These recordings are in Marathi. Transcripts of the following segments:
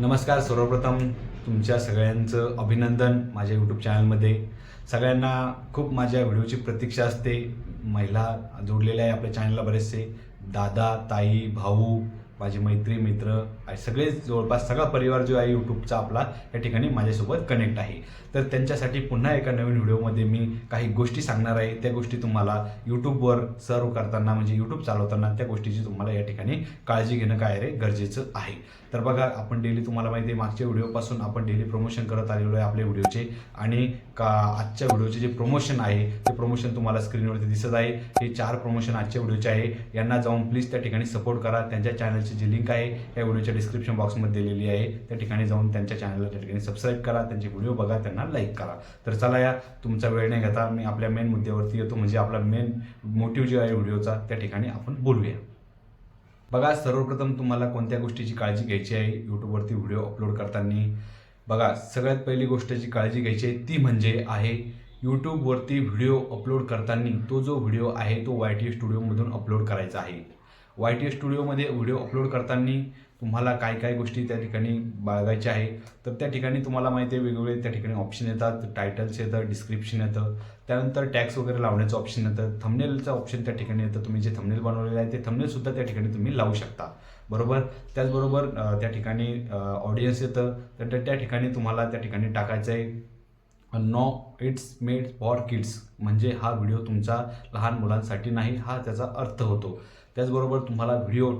नमस्कार. सर्वप्रथम तुमच्या सगळ्यांचं अभिनंदन माझ्या यूट्यूब चॅनलमध्ये सगळ्यांना खूप माझ्या व्हिडिओची प्रतीक्षा असते. महिला जोडलेल्या आहे आपल्या चॅनलला बरेचसे. दादा ताई भाऊ माझे मैत्री मित्र सगळेच सगळे जवळपास सगळा परिवार जो आहे यूट्यूबचा आपला या ठिकाणी माझ्यासोबत कनेक्ट आहे. तर त्यांच्यासाठी पुन्हा एका नवीन व्हिडिओमध्ये मी काही गोष्टी सांगणार आहे. त्या गोष्टी तुम्हाला यूट्यूबवर सर्व करताना म्हणजे यूट्यूब चालवताना त्या गोष्टीची तुम्हाला या ठिकाणी काळजी घेणं काय रे? गरजेचं आहे. तर बघा आपण डेली तुम्हाला माहिती आहे मागच्या व्हिडिओपासून आपण डेली प्रमोशन करत आलेलो आहे आपल्या व्हिडिओचे आणि का आजच्या व्हिडिओचे जे प्रमोशन आहे ते प्रमोशन तुम्हाला स्क्रीनवरती दिसत आहे. हे चार प्रमोशन आजच्या व्हिडिओचे आहे. यांना जाऊन प्लीज त्या ठिकाणी सपोर्ट करा. त्यांच्या चॅनलची जी लिंक आहे या व्हिडिओच्या डिस्क्रिप्शन बॉक्समध्ये दिलेली आहे. त्या ठिकाणी जाऊन त्यांच्या चॅनलला त्या ठिकाणी सबस्क्राईब करा. त्यांचे व्हिडिओ बघा त्यांना लाईक करा. तर चला या तुमचा वेळ नाही घेता. मी आपल्या मेन मुद्द्यावरती येतो म्हणजे आपला मेन मोटिव्ह जो आहे व्हिडिओचा त्या ठिकाणी आपण बोलूया. बघा सर्वप्रथम तुम्हाला कोणत्या गोष्टीची काळजी घ्यायची आहे? यूट्यूबवरती व्हिडिओ अपलोड करताना. बघा सगळ्यात पहिली गोष्ट जी काळजी घ्यायची आहे ती म्हणजे आहे यूट्यूबवरती व्हिडिओ अपलोड करताना तो जो व्हिडिओ आहे तो वाय टी स्टुडिओमधून अपलोड करायचा आहे. वाय टी स्टुडिओमध्ये व्हिडिओ अपलोड करताना तुम्हाला काय काय गोष्टी त्या ठिकाणी बाळगायच्या आहे तर त्या ठिकाणी तुम्हाला माहिती आहे वेगवेगळे त्या ठिकाणी ऑप्शन येतात. टायटल्स येतं डिस्क्रिप्शन येतं. त्यानंतर टॅक्स वगैरे लावण्याचं ऑप्शन येतं. थंबनेलचं ऑप्शन त्या ठिकाणी येतं. तुम्ही जे थंबनेल बनवलेलं आहे ते थंबनेलसुद्धा त्या ठिकाणी तुम्ही लावू शकता. बरोबर? त्याचबरोबर त्या ठिकाणी ऑडियन्स येतं. तर त्या ठिकाणी तुम्हाला त्या ठिकाणी टाकायचं आहे. No it's made for kids म्हणजे हा व्हिडिओ तुमचा लहान मुलांसाठी नाही हा त्याचा अर्थ होतो. त्याचबरोबर तुम्हाला व्हिडिओ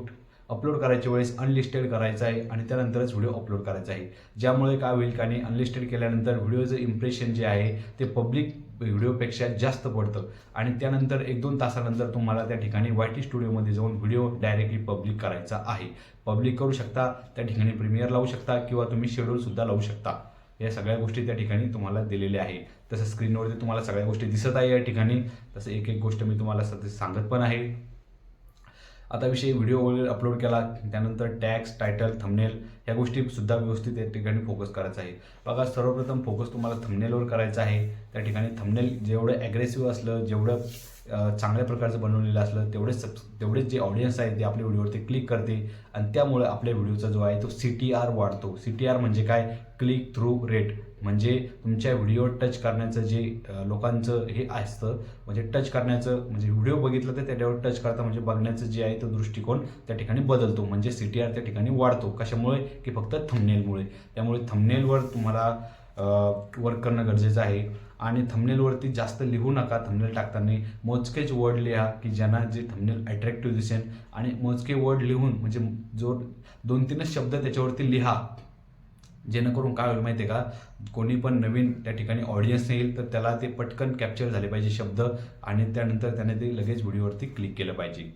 अपलोड करायच्या वेळेस अनलिस्टेड करायचा आहे आणि त्यानंतरच व्हिडिओ अपलोड करायचा आहे. ज्यामुळे काय होईल का नाही अनलिस्टेड केल्यानंतर व्हिडिओचं इम्प्रेशन जे आहे ते पब्लिक व्हिडिओपेक्षा जास्त पडतं. आणि त्यानंतर एक दोन तासानंतर तुम्हाला त्या ठिकाणी वाय टी स्टुडिओमध्ये जाऊन व्हिडिओ डायरेक्टली पब्लिक करायचा आहे. पब्लिक करू शकता त्या ठिकाणी प्रीमियर लावू शकता किंवा तुम्ही शेड्यूलसुद्धा लावू शकता. या सगळ्या गोष्टी त्या ठिकाणी तुम्हाला दिलेल्या आहे तसं स्क्रीनवरती तुम्हाला सगळ्या गोष्टी दिसत आहे या ठिकाणी. तसं एक एक गोष्ट मी तुम्हाला सध्या सांगत पण आहे. आता विषयी व्हिडिओ वगैरे अपलोड केला त्यानंतर टॅक्स टायटल थंबनेल ह्या गोष्टीसुद्धा व्यवस्थित त्या ठिकाणी फोकस करायचा आहे. बघा सर्वप्रथम फोकस तुम्हाला थंबनेलवर करायचा आहे. त्या ठिकाणी थंबनेल जेवढं ॲग्रेसिव्ह असलं जेवढं चांगल्या प्रकारचं बनवलेलं असलं तेवढेच सब तेवढेच जे ऑडियन्स आहे ते आपल्या व्हिडिओवरती क्लिक करते आणि त्यामुळे आपल्या व्हिडिओचा जो आहे तो सी टी आर वाढतो. सी टी आर म्हणजे काय? क्लिक थ्रू रेट म्हणजे तुमच्या व्हिडिओ टच करण्याचं जे लोकांचं हे असतं म्हणजे टच करण्याचं म्हणजे व्हिडिओ बघितलं तर त्याच्यावर टच करता म्हणजे बघण्याचं जे आहे तो दृष्टिकोन त्या ठिकाणी बदलतो. म्हणजे सी टी आर त्या ठिकाणी वाढतो. कशामुळे? की फक्त थंबनेलमुळे त्यामुळे थंबनेलवर तुम्हाला वर्क करणं गरजेचं आहे. आणि थंबनेलवरती जास्त लिहू नका थंबनेल टाकताना. मोजकेच वर्ड लिहा की ज्यांना जे थंबनेल अट्रॅक्टिव्ह दिसेल आणि मोजके वर्ड लिहून म्हणजे जो दोन तीनच शब्द त्याच्यावरती लिहा. जेणेकरून काय होईल माहिती आहे का? कोणी पण नवीन त्या ठिकाणी ऑडियन्स येईल तर त्याला ते पटकन कॅप्चर झाले पाहिजे शब्द. आणि त्यानंतर त्याने ते लगेच व्हिडिओवरती क्लिक केलं पाहिजे.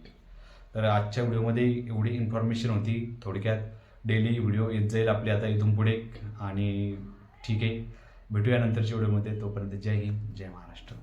तर आजच्या व्हिडिओमध्ये एवढी इन्फॉर्मेशन होती. थोडक्यात डेली व्हिडिओ येत जाईल आपले आता इथून पुढे. आणि ठीक आहे. भेटूया नंतरच्या व्हिडिओमध्ये. तोपर्यंत जय हिंद जय महाराष्ट्र.